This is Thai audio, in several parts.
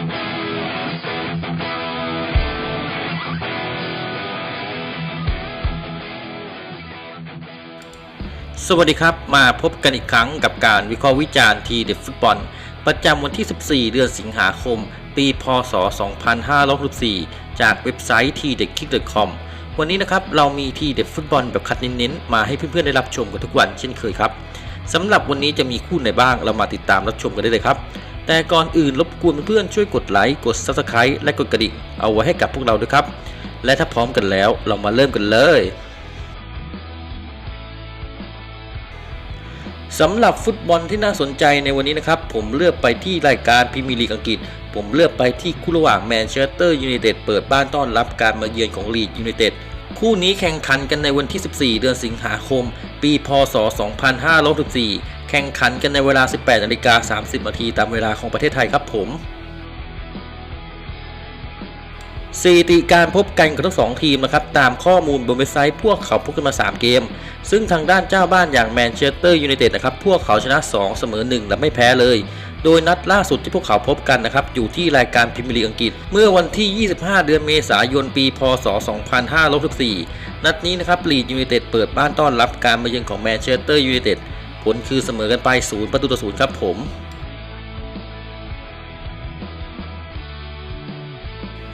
สวัสดีครับ มาพบกันอีกครั้งกับการวิเคราะห์วิจารณ์ทีเด็ดฟุตบอล ประจำวันที่ 14 เดือนสิงหาคม ปี พศ 2564 จากเว็บไซต์ทีเด็ดคิก .com วันนี้นะครับ เรามีทีเด็ดฟุตบอลแบบคัดเน้นๆ มาให้เพื่อนๆ ได้รับชมกันทุกวันเช่นเคยครับสำหรับวันนี้จะมีคู่ไหนบ้างเรามาติดตามรับชมกันได้เลยครับ แต่ก่อนอื่นรบกวนเพื่อนๆช่วยกดไลค์กด Subscribe และกดกระดิ่งเอาไว้ให้กับพวกเราด้วยครับ และถ้าพร้อมกันแล้วเรามาเริ่มกันเลยสำหรับฟุตบอลที่น่าสนใจในวันนี้นะครับ ผมเลือกไปที่รายการพรีเมียร์ลีกอังกฤษ ผมเลือกไปที่คู่ระหว่างแมนเชสเตอร์ยูไนเต็ดเปิดบ้านต้อนรับการมาเยือนของลีดยูไนเต็ดคู่นี้แข่งขันกันในวันที่ 14 เดือนสิงหาคม ปี พศ 2564 แข่งขันกันในเวลา 18นาฬิกา30นาทีตามเวลาของประเทศไทยครับผมสถิติการพบกันของทั้งสองทีมนะครับตามข้อมูลบนเว็บไซต์พวกเขาพบกันมา 3 เกม ซึ่งทางด้านเจ้าบ้านอย่างแมนเชสเตอร์ยูไนเต็ดนะครับพวกเขาชนะ 2 เสมอ 1 และไม่แพ้เลย โดยนัดล่าสุดที่พวกเขาพบกันนะครับอยู่ที่รายการพรีเมียร์ลีกอังกฤษ เมื่อวันที่ 25 เดือนเมษายนปี พศ 2564 นัดนี้นะครับลีดยูไนเต็ดเปิดบ้านต้อนรับการมาเยือนของแมนเชสเตอร์ยูไนเต็ด ลคือเสมอกันไป0ประตูต่อ0ครับผม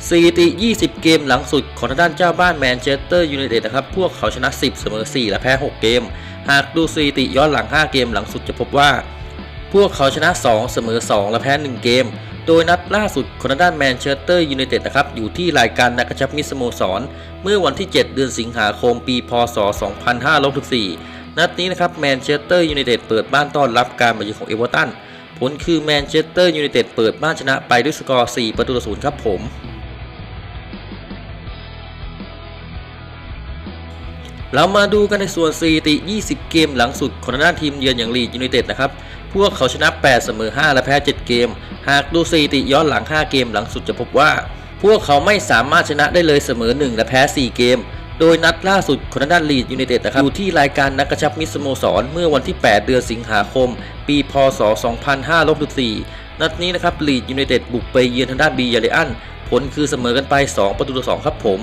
สถิติ 20 เกมหลังสุดของทางด้านเจ้าบ้านแมนเชสเตอร์ยูไนเต็ดนะครับ พวกเขาชนะ 10 เสมอ 4 และแพ้ 6 เกม หากดูสถิติย้อนหลัง 5 เกมหลังสุดจะพบว่า พวกเขาชนะ 2 เสมอ 2 และแพ้ 1 เกม โดยนัดล่าสุดของทางด้านแมนเชสเตอร์ยูไนเต็ดนะครับ อยู่ที่รายการนักชับมิสโมสร เมื่อวันที่ 7 เดือนสิงหาคม ปี พศ 2564 นัดนี้นะครับแมนเชสเตอร์ยูไนเต็ดเปิดบ้านต้อนรับการมาเยือนของเอเวอร์ตันผลคือแมนเชสเตอร์ยูไนเต็ดเปิดบ้านชนะไปด้วยสกอร์ 4 ประตูต่อ0ครับผม เรามาดูกันในส่วนสถิติ 20 เกมหลังสุดของทางด้านทีมเยือนอย่างลีดยูไนเต็ดนะครับ พวกเขาชนะ 8 เสมอ 5 และแพ้ 7 เกม หากดูสถิติย้อนหลัง 5 เกมหลังสุดจะพบว่า พวกเขาไม่สามารถชนะได้เลยเสมอ 1 และแพ้ 4 เกม โดยนัดล่าสุดของด้านลีดยูไนเต็ดนะครับอยู่ที่รายการนักกระชับมิสโมสร เมื่อวันที่ 8 เดือนสิงหาคม ปีพศ 2564 นัดนี้นะครับลีดยูไนเต็ดบุกไปเยือนทางด้านบียเลอันผลคือเสมอกันไป 2 ประตูต่อ2ครับผม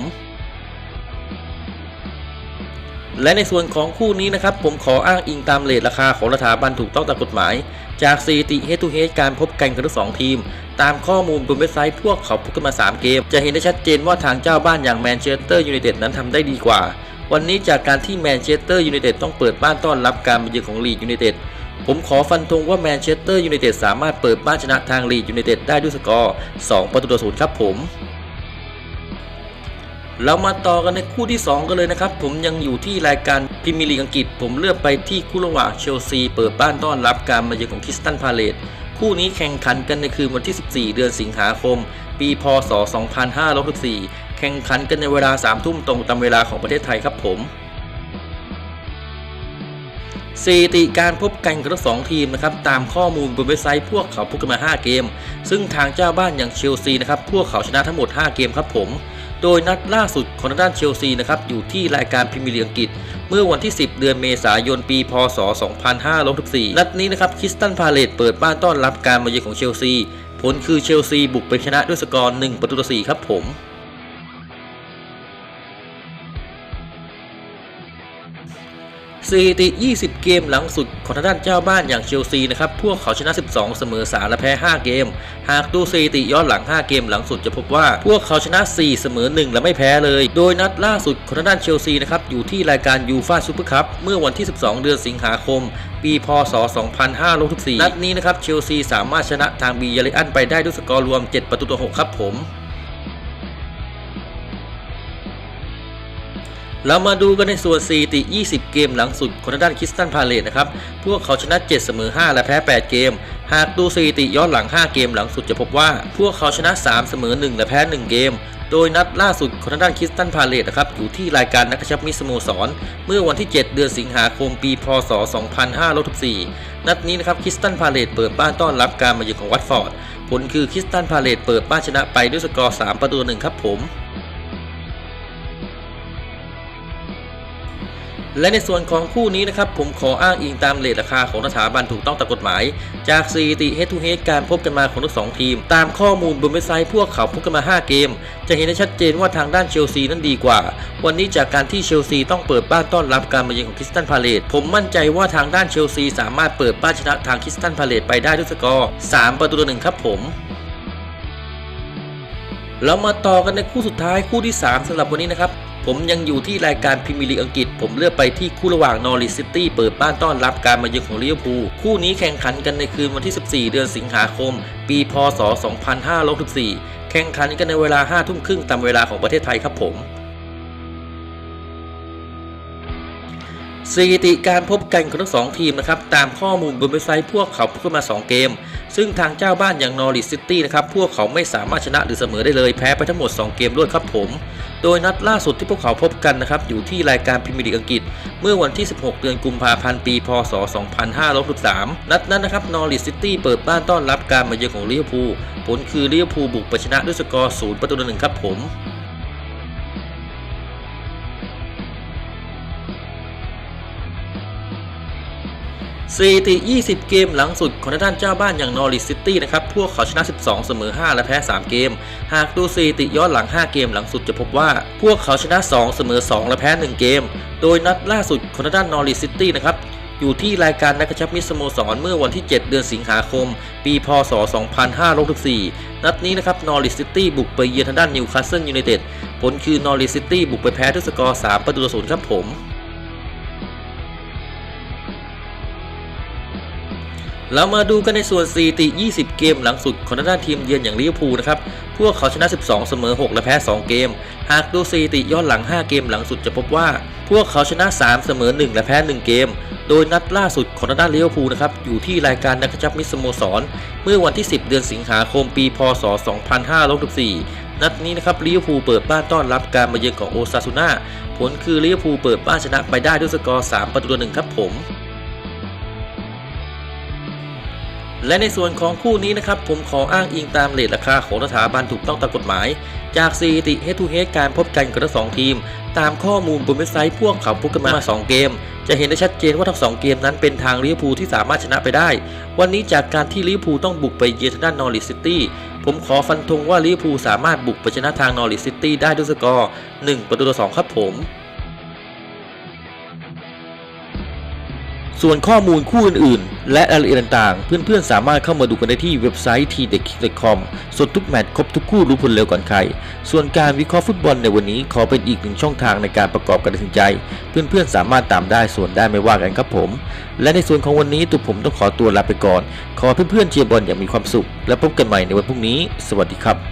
และในส่วนของคู่นี้นะครับ ผมขออ้างอิงตามเลทราคาของสถาบันถูกต้องตามกฎหมาย จากสถิติ Head to Head การพบกันของทั้งสองทีม ตามข้อมูลบนเว็บไซต์พวกเขาพบกันมา 3 เกม จะเห็นได้ชัดเจนว่าทางเจ้าบ้านอย่างแมนเชสเตอร์ยูไนเต็ดนั้นทำได้ดีกว่า วันนี้จากการที่แมนเชสเตอร์ยูไนเต็ดต้องเปิดบ้านต้อนรับการมาเยือนของลีดยูไนเต็ดผมขอฟันธงว่าแมนเชสเตอร์ยูไนเต็ดสามารถเปิดบ้านชนะทางลีดยูไนเต็ดได้ด้วยสกอร์ 2 ประตูต่อ0ครับผม เรามาต่อกันในคู่ที่ 2 กันเลยนะครับ ผมยังอยู่ที่รายการพรีเมียร์ลีกอังกฤษ ผมเลือกไปที่คู่ระหว่างเชลซีเปิดบ้านต้อนรับการมาเยือนของคริสตันพาเลตคู่นี้แข่งขันกันในคืนวันที่ 14 เดือนสิงหาคม ปีพศ 2564 แข่งขันกันในเวลา 3 ทุ่มตรงตามเวลาของประเทศไทยครับผมสถิติการพบกันของทั้งสองทีมนะครับตามข้อมูลบนเว็บไซต์พวกเขาพบกันมา 5 เกม ซึ่งทางเจ้าบ้านอย่างเชลซีนะครับพวกเขาชนะทั้งหมด 5 เกมครับผม โดยนัดล่าสุดของทางด้านเชลซีนะครับอยู่ที่รายการพรีเมียร์ลีกอังกฤษ เมื่อวันที่ 10 เดือนเมษายนปี พศ 2564 นัดนี้นะครับคิสตันพาเลตเปิดบ้านต้อนรับการมาเยือนของเชลซี ผลคือเชลซีบุกไปชนะด้วยสกอร์ 1 ประตูต่อ4ครับผม สถิติ 20 เกมหลังสุดของทางด้านเจ้าบ้านอย่างเชลซีนะครับ พวกเขาชนะ 12 เสมอ 3 และแพ้ 5 เกม หากดูสถิติย้อนหลัง 5 เกมหลังสุดจะพบว่า พวกเขาชนะ 4 เสมอ 1 และไม่แพ้เลย โดยนัดล่าสุดของทางด้านเชลซีนะครับ อยู่ที่รายการยูฟาซูเปอร์คัพเมื่อวันที่ 12 เดือนสิงหาคม ปีพศ 2564 นัดนี้นะครับ เชลซีสามารถชนะทางบียาเลอันไปได้ด้วยสกอร์รวม 7 ประตูต่อ 6 ครับผม เรามาดูกันในส่วนสถิติ 20 เกมหลังสุดของด้านคริสตันพาเลตนะครับ พวกเขาชนะ 7 เสมอ 5 และแพ้ 8 เกม หากดูสถิติย้อนหลัง 5 เกมหลังสุดจะพบว่า พวกเขาชนะ 3 เสมอ 1 และแพ้ 1 เกม โดยนัดล่าสุดของด้านคริสตันพาเลตนะครับ อยู่ที่รายการนักกระชับมิสโมสร เมื่อวันที่ 7 เดือนสิงหาคม ปี พศ 2564 นัดนี้นะครับคริสตันพาเลตเปิดบ้านต้อนรับการมาเยือนของวัตฟอร์ด ผลคือคริสตันพาเลตเปิดบ้านชนะไปด้วยสกอร์ 3 ประตูต่อ1ครับผม และในส่วนของคู่นี้นะครับผมขออ้างอิงตามเลทราคาของสถาบันถูกต้องตามกฎหมาย จากสถิติ head to head การพบกันมาของทั้งสองทีม ตามข้อมูลบนเว็บไซต์พวกเขาพบกันมา 5 เกม จะเห็นได้ชัดเจนว่าทางด้านเชลซีนั้นดีกว่า วันนี้จากการที่เชลซีต้องเปิดบ้านต้อนรับการมาเยือนของคริสตันพาเลตผมมั่นใจว่าทางด้านเชลซีสามารถเปิดบ้านชนะทางคริสตันพาเลตไปได้ด้วยสกอร์ 3 ประตูต่อหนึ่งครับผมแล้วมาต่อกันในคู่สุดท้ายคู่ที่ 3สำหรับวันนี้นะครับ ผมยังอยู่ที่รายการพรีเมียร์ลีกอังกฤษ ผมเลือกไปที่คู่ระหว่างนอริสซิตี้เปิดบ้านต้อนรับการมาเยือนของลิเวอร์พูลคู่นี้แข่งขันกันในคืนวันที่ 14 เดือนสิงหาคม ปีพศ 2564 แข่งขันกันในเวลา 5 ทุ่มครึ่งตามเวลาของประเทศไทยครับผม สถิติการพบกันของทั้งสองทีมนะครับตามข้อมูลบนเว็บไซต์พวกเขาพบกันมา 2 เกม ซึ่งทางเจ้าบ้านอย่างนอริสซิตี้นะครับพวกเขาไม่สามารถชนะหรือเสมอได้เลยแพ้ไปทั้งหมด 2 เกมรวดครับผม โดยนัดล่าสุดที่พวกเขาพบกันนะครับอยู่ที่รายการพรีเมียร์ลีกอังกฤษ เมื่อวันที่ 16 เดือนกุมภาพันธ์ปี พศ 2563 นัดนั้นนะครับนอริสซิตี้เปิดบ้านต้อนรับการมาเยือนของลิเวอร์พูลผลคือลิเวอร์พูลบุกไปชนะด้วยสกอร์ 0 ประตูต่อหนึ่งครับผม สถิติ 20 เกมหลังสุดของทางด้านเจ้าบ้านอย่างนอริสซิตี้นะครับ พวกเขาชนะ 12 เสมอ 5 และแพ้ 3 เกม หากดูสถิติย้อนหลัง 5 เกมหลังสุดจะพบว่า พวกเขาชนะ 2 เสมอ 2 และแพ้ 1 เกม โดยนัดล่าสุดของทางด้านนอริสซิตี้นะครับ อยู่ที่รายการนักกระชับมิสโมสรเมื่อวันที่ 7 เดือนสิงหาคม ปีพศ 2564 นัดนี้นะครับนอริสซิตี้บุกไปเยือนทางด้านนิวคาสเซิลยูไนเต็ด ผลคือนอริสซิตี้บุกไปแพ้ด้วยสกอร์ 3 ประตูต่อศูนย์ครับผม เรามาดูกันในส่วนสถิติ 20 เกมหลังสุดของด้านทีมเยือนอย่างลิเวอร์พูลนะครับ พวกเขาชนะ 12 เสมอ 6 และแพ้ 2 เกม หากดูสถิติย้อนหลัง 5 เกมหลังสุดจะพบว่า พวกเขาชนะ 3 เสมอ 1 และแพ้ 1 เกม โดยนัดล่าสุดของด้านลิเวอร์พูลนะครับ อยู่ที่รายการนักกระชับมิสโมสร เมื่อวันที่ 10 เดือนสิงหาคมปี พศ 2564 นัดนี้นะครับลิเวอร์พูลเปิดบ้านต้อนรับการมาเยือนของโอซาซูน่า ผลคือลิเวอร์พูลเปิดบ้านชนะไปได้ด้วยสกอร์ 3 ประตูต่อหนึ่งครับผม และในส่วนของคู่นี้นะครับผมขออ้างอิงตามเลทราคาของสถาบันถูกต้องตามกฎหมาย จากสถิติ head to head การพบกันของทั้งสองทีม ตามข้อมูลบนเว็บไซต์พ่วกเขาพบกันมา 2 เกม จะเห็นได้ชัดเจนว่าทั้งสองเกมนั้นเป็นทางลิเวอร์พูลที่สามารถชนะไปได้ วันนี้จากการที่ลิเวอร์พูลต้องบุกไปเยือนทางด้านนอริสซิตี้ผมขอฟันธงว่าลิเวอร์พูลสามารถบุกไปชนะทางนอริสซิตี้ได้ด้วยสกอร์1ประตูต่อ2ครับผม ส่วนข้อมูลคู่อื่นๆ และรายละเอียดต่างๆ เพื่อนๆ สามารถเข้ามาดูกันได้ที่เว็บไซต์ t d e k c o m สดทุกแมตช์ครบทุกคู่รู้ผลเร็วก่อนใคร ส่วนการวิเคราะห์ฟุตบอลในวันนี้ขอเป็นอีกหนึ่งช่องทางในการประกอบการตัดสินใจ เพื่อนๆ สามารถตามได้ส่วนได้ไม่ว่ากันครับผม และในส่วนของวันนี้ตัวผมต้องขอตัวลาไปก่อน ขอเพื่อนๆเชียร์บอลอย่างมีความสุข และพบกันใหม่ในวันพรุ่งนี้ สวัสดีครับ